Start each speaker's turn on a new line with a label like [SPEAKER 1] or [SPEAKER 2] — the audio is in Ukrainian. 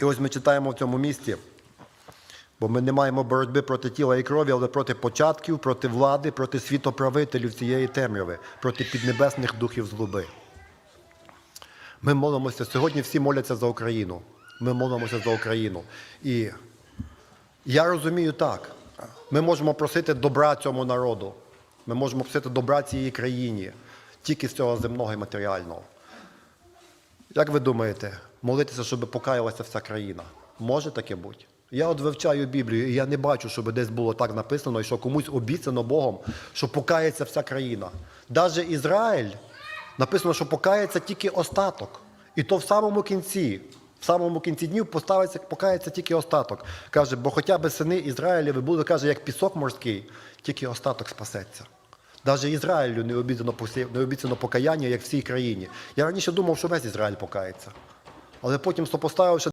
[SPEAKER 1] І ось ми читаємо в цьому місті, бо ми не маємо боротьби проти тіла і крові, але проти початків, проти влади, проти світоправителів цієї темряви, проти піднебесних духів злоби. Ми молимося, сьогодні всі моляться за Україну. Ми молимося за Україну. І я розумію так. Ми можемо просити добра цьому народу. Ми можемо просити добра цій країні, тільки з цього земного і матеріального. Як ви думаєте, молитися, щоб покаялася вся країна? Може таке бути? Я от вивчаю Біблію, і я не бачу, щоб десь було так написано, і що комусь обіцяно Богом, що покається вся країна. Навіть Ізраїль написано, що покається тільки остаток. І то в самому кінці, в самому кінці днів поставиться, покається тільки остаток. Каже, бо хоча б сини Ізраїлєві були, каже, як пісок морський, тільки остаток спасеться. Навіть Ізраїлю не обіцяно, не обіцяно покаяння, як всій країні. Я раніше думав, що весь Ізраїль покається. Але потім сопоставивши